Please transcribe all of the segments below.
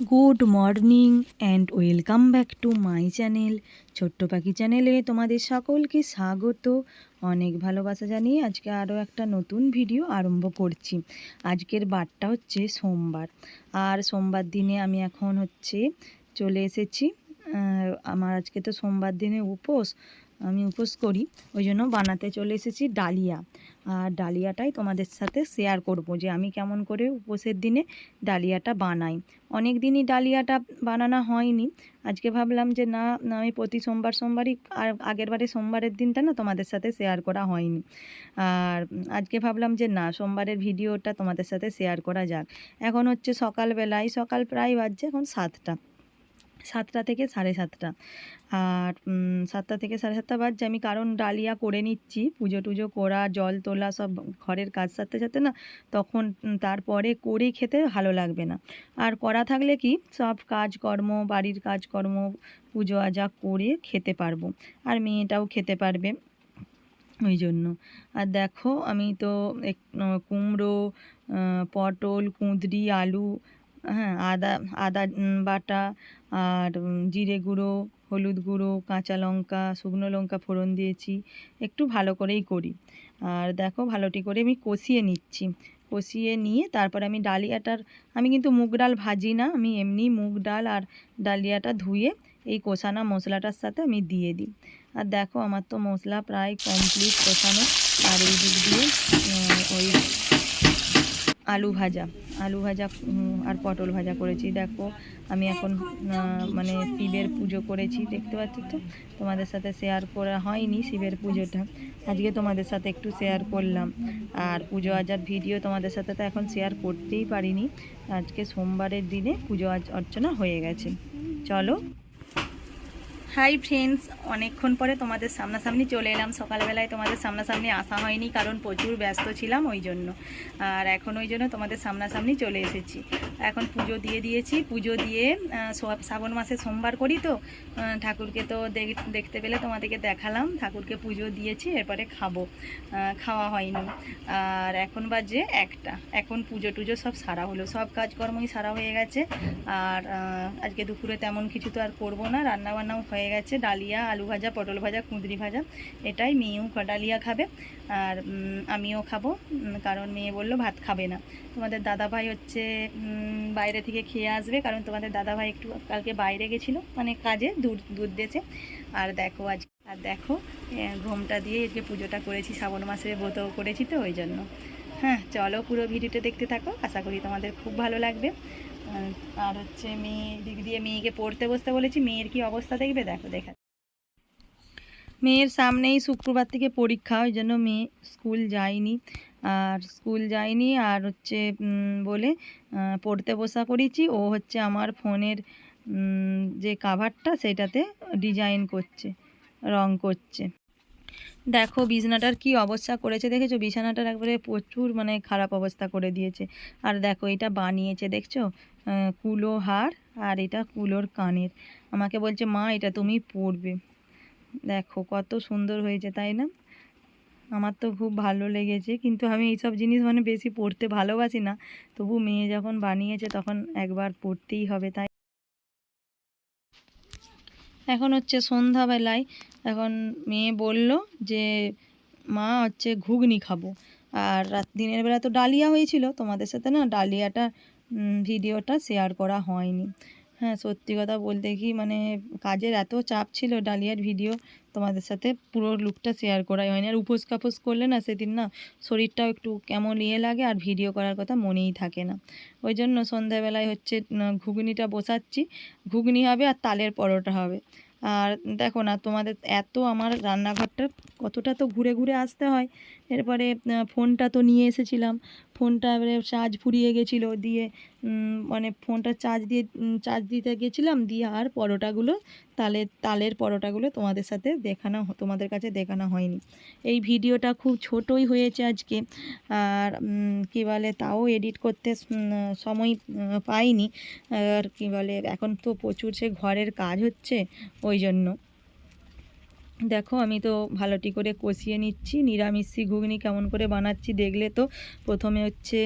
Good morning and welcome back to my channel. ছোট্ট পাখি চ্যানেলে তোমাদের সকলকে স্বাগত। অনেক ভালোবাসা জানিয়ে আজকে আরও একটা নতুন ভিডিও আরম্ভ করছি। আজকের বারটা হচ্ছে সোমবার। আর সোমবার দিনে আমি এখন হচ্ছে চলে এসেছি আমার আজকে তো সোমবার দিনে উপোস, আমি উপোস করি। ওই জন্য বানাতে চলে এসেছি ডালিয়া। আর ডালিয়াটাই তোমাদের সাথে শেয়ার করব যে আমি কেমন করে উপোসের দিনে ডালিয়াটা বানাই। অনেক দিনই ডালিয়াটা বানানো হয়নি। আজকে ভাবলাম যে না, আমি প্রতি সোমবার সোমবারই, আর আগের বারে সোমবারের দিনটা না তোমাদের সাথে শেয়ার করা হয়নি। আর আজকে ভাবলাম যে না, সোমবারের ভিডিওটা তোমাদের সাথে শেয়ার করা যাক। এখন হচ্ছে সকালবেলায়, সকাল প্রায় বাজছে এখন সাতটা। সাতটা থেকে সাড়ে সাতটা। আর সাতটা থেকে সাড়ে সাতটা বাজছে আমি কারণ ডালিয়া করে নিচ্ছি, পুজো টুজো করা, জল তোলা, সব ঘরের কাজ সারতে সাথে না, তখন তারপরে করে খেতে ভালো লাগবে না। আর করা থাকলে কি, সব কাজকর্ম, বাড়ির কাজকর্ম, পুজো আজা করে খেতে পারব। আর মেয়েটাও খেতে পারবে ওই জন্য। আর দেখো, আমি তো কুমড়ো পটল, কুঁদরি, আলু হ্যাঁ আদা আদা বাটা, আর জিরে গুঁড়ো, হলুদ গুঁড়ো, কাঁচা লঙ্কা, শুকনো লঙ্কা ফোড়ন দিয়েছি, একটু ভালো করেই করি। আর দেখো ভালোটি করে আমি কষিয়ে নিচ্ছি। কষিয়ে নিয়ে তারপর আমি ডালিয়াটার, আমি কিন্তু মুগ ডাল ভাজি না, আমি এমনি মুগ ডাল আর ডালিয়াটা ধুয়ে এই কষানো মশলাটার সাথে আমি দিয়ে দিই। আর দেখো আমার তো মশলা প্রায় কমপ্লিট কষানো, আর এই দিক দিয়ে ওই আলু ভাজা। আলু ভাজা আর পটল ভাজা করেছি। দেখো, আমি এখন মানে শিবের পুজো করেছি, দেখতে পাচ্ছি তো? তোমাদের সাথে শেয়ার করা হয়নি শিবের পুজোটা। আজকে তোমাদের সাথে একটু শেয়ার করলাম। আর পুজো আজার ভিডিও তোমাদের সাথে তো এখন শেয়ার করতেই পারিনি। আজকে সোমবারের দিনে পুজো অর্চনা হয়ে গেছে। চলো। হাই ফ্রেন্ডস অনেকক্ষণ পরে তোমাদের সামনাসামনি চলে এলাম। সকালবেলায় তোমাদের সামনাসামনি আসা হয়নি, কারণ প্রচুর ব্যস্ত ছিলাম ওই জন্য। আর এখন ওই জন্য তোমাদের সামনাসামনি চলে এসেছি। এখন পুজো দিয়ে দিয়েছি। পুজো দিয়ে শ্রাবণ মাসে সোমবার করি তো ঠাকুরকে তো দেখ- দেখতে পেলে তোমাদেরকে দেখালাম। ঠাকুরকে পুজো দিয়েছি, এরপরে খাব। খাওয়া হয়নি। আর এখন বাজে একটা। এখন পুজো টুজো সব সারা হলো। সব কাজকর্মই সারা হয়ে গেছে। আর আজকে দুপুরে তেমন কিছু তো আর করব না। রান্না বান্নাও হয়ে গেছে ডালিয়া, আলু ভাজা, পটল ভাজা, কুঁদরি ভাজা। এটাই মেয়েও ডালিয়া খাবে। আর আমিও খাব। কারণ মেয়ে বলল ভাত খাবে না। তোমাদের দাদাভাই হচ্ছে বাইরে থেকে খেয়ে আসবে। কারণ তোমাদের দাদাভাই একটু কালকে বাইরে গেছিল মানে কাজে দুধ দুধ দিয়েছে আর দেখো আজ, আর দেখো ঘোমটা দিয়ে আজকে পুজোটা করেছি, শ্রাবণ মাসে ব্রত করেছি তো ওই জন্য। হ্যাঁ চলো পুরো ভিডিওটা দেখতে থাকো। আশা করি তোমাদের খুব ভালো লাগবে। আর হচ্ছে মেয়ে, দিক দিয়ে মেয়েকে পড়তে বসতে বলেছি, মেয়ের কি অবস্থা দেখবে? দেখো, দেখা। মেয়ের সামনেই শুক্রবার থেকে পরীক্ষা, ওই জন্য মেয়ে স্কুল যায়নি। আর স্কুল যায়নি, আর হচ্ছে বলে পড়তে বসা করেছি ও হচ্ছে আমার ফোনের যে কাভারটা সেটাতে ডিজাইন করছে, রং করছে। দেখো, বিছানাটার কি অবস্থা করেছে দেখেছ? বিছানাটার একবারে প্রচুর মানে খারাপ অবস্থা করে দিয়েছে। আর দেখো, এটা বানিয়েছে, দেখছ? কুলো হার আর এটা কুলোর কানের। আমাকে বলছে, মা, এটা তুমি পরবে। দেখো কত সুন্দর হয়েছে, তাই না? আমার তো খুব ভালো লেগেছে, কিন্তু আমি এইসব জিনিস মানে বেশি পড়তে ভালোবাসি না। তবু মেয়ে যখন বানিয়েছে তখন একবার পড়তেই হবে, তাই এখন হচ্ছে সন্ধ্যাবেলায় এখন মেয়ে বলল যে, মা, হচ্ছে ঘুগনি খাব। আর রাত, দিনের বেলা তো ডালিয়া হয়েছিল, তোমাদের সাথে না ডালিয়াটা ভিডিওটা শেয়ার করা হয়নি। হ্যাঁ সত্যি কথা বলতে কি মানে কাজের এত চাপ ছিল ডালিয়ার ভিডিও, তোমাদের সাথে পুরো লুকটা শেয়ার করাই হয়নি। আর উপোস কাপোস করলে না, সেদিন না শরীরটাও একটু কেমন ইয়ে লাগে, আর ভিডিও করার কথা মনেই থাকে না। ওই জন্য সন্ধ্যাবেলায় হচ্ছে ঘুগনিটা বসাচ্ছি। ঘুগনি হবে আর তালের পরোটা হবে। আর দেখো না, তোমাদের এত আমার রান্নাঘরটা কতটা তো ঘুরে ঘুরে আসতে হয়। এরপরে ফোনটা তো নিয়ে এসেছিলাম। ফোনটা এবারে চার্জ ফুরিয়ে গেছিল দিয়ে মানে ফোনটা চার্জ দিয়ে চার্জ দিতে গেছিলাম, দিয়ে আর পরোটাগুলো, তালে, তালের পরোটাগুলো তোমাদের সাথে দেখানো তোমাদের কাছে দেখানো হয়নি। এই ভিডিওটা খুব ছোটই হয়েছে আজকে, আর কী বলে, তাও এডিট করতে সময় পাইনি। আর কী বলে, এখন তো প্রচুর সে ঘরের কাজ হচ্ছে, ওই জন্য। দেখো, আমি তো ভালোটি করে কষিয়ে নিচ্ছি। নিরামিষি ঘুগনি কেমন করে বানাচ্ছি দেখলে তো। প্রথমে হচ্ছে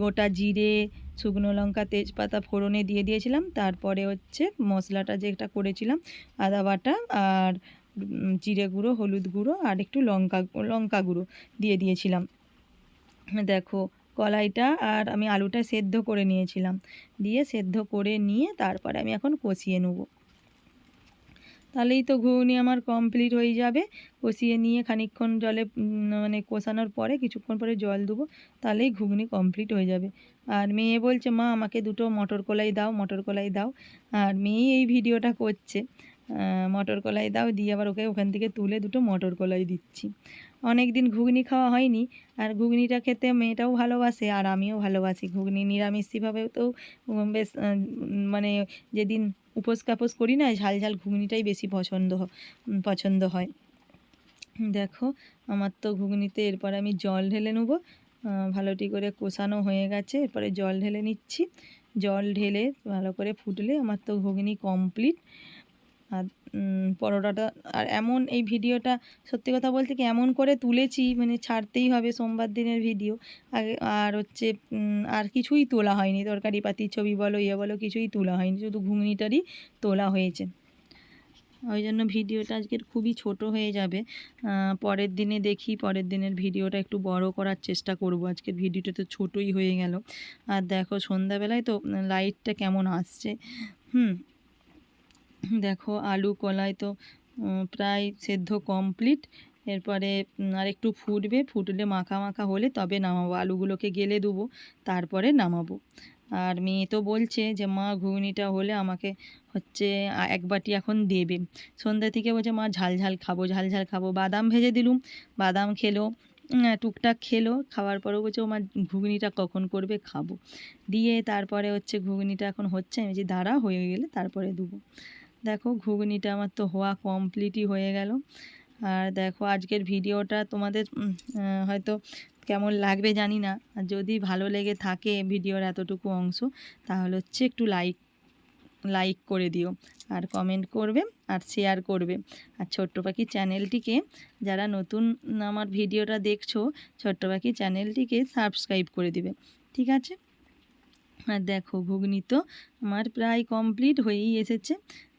গোটা জিরে, শুকনো লঙ্কা, তেজপাতা ফোড়নে দিয়ে দিয়েছিলাম। তারপরে হচ্ছে মশলাটা যেটা করেছিলাম, আদা বাটা আর জিরে গুঁড়ো, হলুদ গুঁড়ো আর একটু লঙ্কা লঙ্কা গুঁড়ো দিয়ে দিয়েছিলাম। দেখো, কলাইটা আর আমি আলুটা সেদ্ধ করে নিয়েছিলাম। দিয়ে সেদ্ধ করে নিয়ে তারপরে আমি এখন কষিয়ে নেব। তাহলেই তো ঘুগনি আমার কমপ্লিট হয়ে যাবে। কষিয়ে নিয়ে খানিকক্ষণ জলে মানে কষানোর পরে কিছুক্ষণ পরে জল দেবো, তাহলেই ঘুগনি কমপ্লিট হয়ে যাবে। আর মেয়ে বলছে, মা, আমাকে দুটো মটর কলাই দাও, মটর কলাই দাও। আর মেয়েই এই ভিডিওটা করছে। মটর কলাই দাও, দিয়ে আবার ওকে ওখান থেকে তুলে দুটো মটর কলাই দিচ্ছি। অনেক দিন ঘুগনি খাওয়া হয়নি। আর ঘুগনিটা খেতে মেয়েটাও ভালোবাসে আর আমিও ভালোবাসি। ঘুগনি নিরামিষিভাবে তো বেশ মানে যেদিন উপোস কাপোস করি না, ঝাল ঝাল ঘুগনিটাই বেশি পছন্দ পছন্দ হয়। দেখো, আমার তো ঘুগনিতে এরপর আমি জল ঢেলে নেব। ভালোটি করে কষানো হয়ে গেছে, এরপরে জল ঢেলে নিচ্ছি। জল ঢেলে ভালো করে ফুটলে আমার তো ঘুগনি কমপ্লিট আর পরোটাটা, আর এমন এই ভিডিওটা, সত্যি কথা বলতে কি, এমন করে তুলেছি মানে ছাড়তেই হবে সোমবার দিনের ভিডিও। আগে, আর হচ্ছে আর কিছুই তোলা হয়নি, তরকারি পাতি, ছবি বলো ইয়ে বলো, কিছুই তোলা হয়নি, শুধু ঘুগনিটারই তোলা হয়েছে। ওই জন্য ভিডিওটা আজকের খুবই ছোট হয়ে যাবে। পরের দিনে দেখি, পরের দিনের ভিডিওটা একটু বড় করার চেষ্টা করব। আজকের ভিডিওটা তো ছোটই হয়ে গেল। আর দেখো, সন্ধ্যাবেলায় তো, লাইটটা কেমন আসছে। হুম দেখো আলু কলাই তো প্রায় সেদ্ধ কমপ্লিট এরপরে আর একটু ফুটবে, ফুটলে মাখা মাখা হলে তবে নামাবো। আলুগুলোকে গেলে দেবো তারপরে নামাবো। আর মেয়ে তো বলছে যে, মা, ঘুগনিটা হলে আমাকে হচ্ছে এক বাটি এখন দেবে। সন্ধ্যা থেকে বলছে, মা, ঝাল ঝাল খাব, ঝাল ঝাল খাব। বাদাম ভেজে দিলুম, বাদাম খেলো টুকটাক খেলো, খাওয়ার পরেও বলছে, ও মা, ঘুগনিটা কখন করবে খাব। দিয়ে তারপরে হচ্ছে, ঘুগনিটা এখন হচ্ছে। আমি যে দাঁড়া, হয়ে গেলে তারপরে দেবো দেখো ঘুগনিটা আমার তো হওয়া কমপ্লিটই হয়ে গেল। আর দেখো আজকের ভিডিওটা তোমাদের হয়তো কেমন লাগবে জানি না। আর যদি ভালো লেগে থাকে ভিডিওর এতটুকু অংশ, তাহলে হচ্ছে একটু লাইক লাইক করে দিও। আর কমেন্ট করবে আর শেয়ার করবে। আর ছোট্ট পাখি চ্যানেলটিকে যারা নতুন আমার ভিডিওটা দেখছ, ছোট্ট পাখি চ্যানেলটিকে সাবস্ক্রাইব করে দিবে। ঠিক আছে? আর দেখো ঘুগনি তো আমার প্রায় কমপ্লিট হয়েই এসেছে।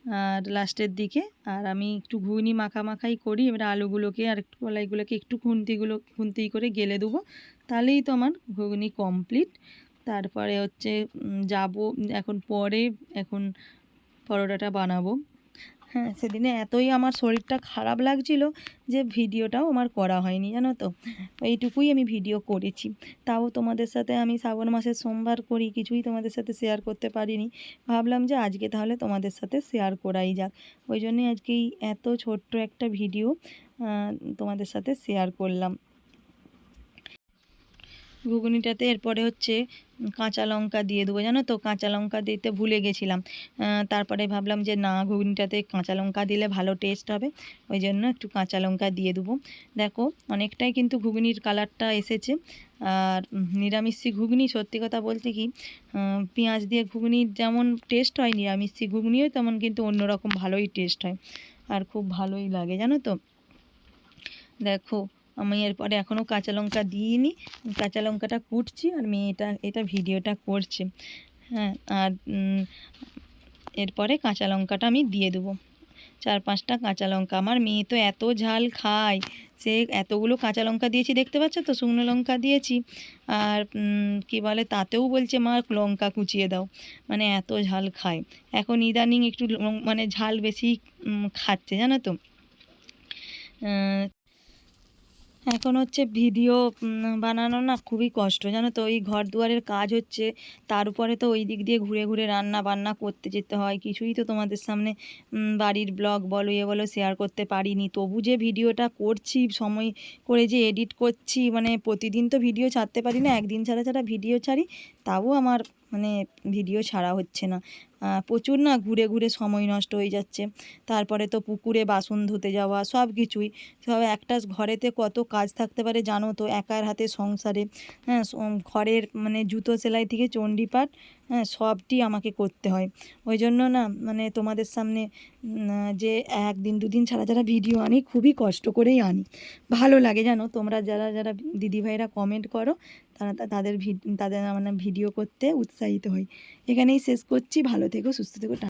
আর লাস্টের দিকে। আর আমি একটু ঘুগনি মাখা মাখাই করি, এবার আলুগুলোকে আর একটু কলাইগুলোকে একটু খুন্তিগুলো, খুন্তি করে গেলে দেবো। তাহলেই তো আমার ঘুগনি কমপ্লিট তারপরে হচ্ছে যাব, এখন পরে, এখন পরোটাটা বানাবো। হ্যাঁ সেদিনে এতই আমার শরীরটা খারাপ লাগছিল যে ভিডিওটাও আমার করা হয়নি, জানো তো। এইটুকুই আমি ভিডিও করেছি। তাও তোমাদের সাথে আমি শ্রাবণ মাসের সোমবার করি, কিছুই তোমাদের সাথে শেয়ার করতে পারিনি। ভাবলাম যে আজকে তাহলে তোমাদের সাথে শেয়ার করাই যাক। ওই জন্যে আজকে এই এত ছোট্ট একটা ভিডিও তোমাদের সাথে শেয়ার করলাম। ঘুগনিটাতে, এরপরে হচ্ছে কাঁচা লঙ্কা দিয়ে দেবো, জানো তো? কাঁচা লঙ্কা দিতে ভুলে গেছিলাম। তারপরে ভাবলাম যে না, ঘুগনিটাতে কাঁচা লঙ্কা দিলে ভালো টেস্ট হবে। ওই জন্য একটু কাঁচা লঙ্কা দিয়ে দেবো। দেখো, অনেকটাই কিন্তু ঘুগনির কালারটা এসেছে। আর নিরামিষি ঘুগনি, সত্যি কথা বলতে কি পেঁয়াজ দিয়ে ঘুগনির যেমন টেস্ট হয়, নিরামিষি ঘুগনিও তেমন কিন্তু অন্যরকম ভালোই টেস্ট হয়। আর খুব ভালোই লাগে, জানো তো? দেখো আমি এরপরে এখনও কাঁচা লঙ্কা দিইনি। কাঁচা লঙ্কাটা কুটছি আর মেয়েটা এটা ভিডিওটা করছে। হ্যাঁ আর এরপরে কাঁচা লঙ্কাটা আমি দিয়ে দেবো। চার পাঁচটা কাঁচা লঙ্কা। আমার মেয়ে তো এত ঝাল খায়। সে এতগুলো কাঁচা লঙ্কা দিয়েছি, দেখতে পাচ্ছ তো? শুকনো লঙ্কা দিয়েছি। আর কি বলে, তাতেও বলছে মা লঙ্কা কুচিয়ে দাও। মানে এত ঝাল খায়। এখন ইদানিং একটু মানে ঝাল বেশি খাচ্ছে, জানো তো? এখন হচ্ছে ভিডিও বানানো না খুবই কষ্ট, জানো তো? ওই ঘর দুয়ারের কাজ হচ্ছে, তার উপরে তো ওই দিক দিয়ে ঘুরে ঘুরে রান্না বান্না করতে যেতে হয়। কিছুই তো তোমাদের সামনে বাড়ির ব্লগ বলো ইয়ে বলো শেয়ার করতে পারিনি। তবু যে ভিডিওটা করছি, সময় করে যে এডিট করছি মানে প্রতিদিন তো ভিডিও ছাড়তে পারি না, একদিন ছাড়া ছাড়া ভিডিও ছাড়ি তাও আমার মানে ভিডিও ছাড়া হচ্ছে না। প্রচুর না ঘুরে ঘুরে সময় নষ্ট হয়ে যাচ্ছে। তারপরে তো পুকুরে বাসন ধুতে যাওয়া, সব কিছুই। সব একটা ঘরেতে কত কাজ থাকতে পারে জানো তো? একার হাতে সংসারে হ্যাঁ ঘরের মানে জুতো সেলাই থেকে চণ্ডীপাঠ হ্যাঁ সবটি আমাকে করতে হয়। ওই জন্য না মানে তোমাদের সামনে যে একদিন, দুদিন ছাড়া যারা ভিডিও আনি, খুবই কষ্ট করেই আনি। ভালো লাগে জানো, তোমরা যারা যারা দিদিভাইরা কমেন্ট করো, তারা তাদের তাদের মানে ভিডিও করতে উৎসাহিত হই এখানেই শেষ করছি, ভালো থেকো, সুস্থ থেকো